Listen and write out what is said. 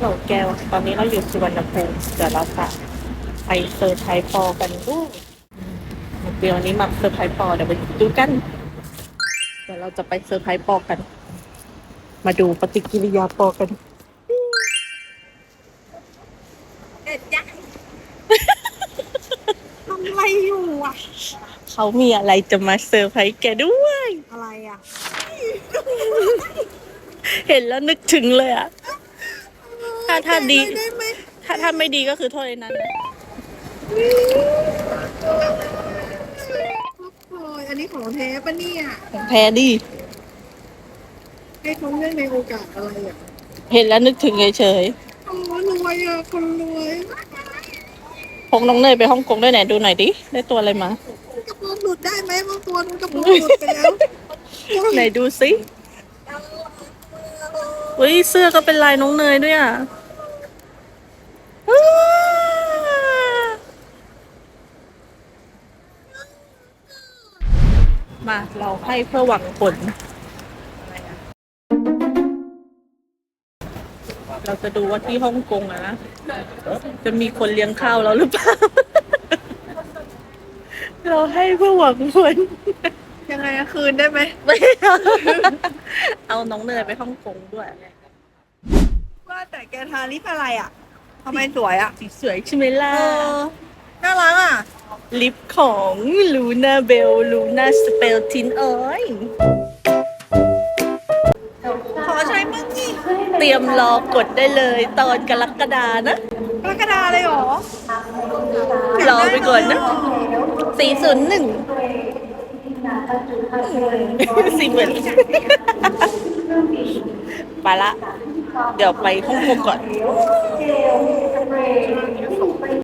โหลแก้ว ตอนนี้เราอยู่สุวรรณภูมิเดี๋ยวเราจะไปเซอร์ไพรส์ปอกันด้วยเดี๋ยววันนี้มาเซอร์ไพรส์ปอเดี๋ยวไปดูกัน เดี๋ยวเราจะไปเซอร์ไพรส์ปอกัน มาดูปฏิกิริยาปอกันเด็ดยักษ์ทำอะไรอยู่อะ เขามีอะไรจะมาเซอร์ไพรส์แกด้วย อะไรอะ เห็นแล้วนึกถึงเลยอะ ถ้าถ้าดีได้ไหมถ้าถ้าไม่ดีก็คือโทษไอ้นั้นนะโอ้ยอันนี้ของแท้ปะเนี่ยของแพ้ดิ ให้เขาเรื่องในโอกาสอะไรอะเห็นแล้วนึกถึงเฉยโอ้รวยอะคนรวยๆพกน้องเนยไปฮ่องกงด้วยไหนดูหน่อยดิ ได้ตัวอะไรมา กระโปรงหลุดได้ไหมบางตัวมันกระโปรงหลุดไปแล้วไหนดูสิอุ้ยเสื้อก็เป็นลายน้องเนยด้วยอะ มาเราให้เพื่อหวังผล เราจะดูว่าที่ฮ่องกงอะนะ จะมีคนเลี้ยงข้าวเราหรือเปล่า เราให้เพื่อหวังผล ยังไงอะคืนได้ไหม ไม่เอาเอาน้องเนยไปฮ่องกงด้วย ว่าแต่แกทาลิปอะไรอะทำไมสวยอะสีสวยใช่ไหมล่ะเออน่ารักอะ ลิปของลูน่าเบลลูน่าสเปลทินเอ้ยขอใช้มึงสิเตรียมรอกดได้เลยตอนกรกฎานะ กรกฎาเลยเหรอ รอไปก่อนนะสี่ศูนย์หนึ่งสี่เหมือนไปละ เดี๋ยวไปฮ่องกงก่อน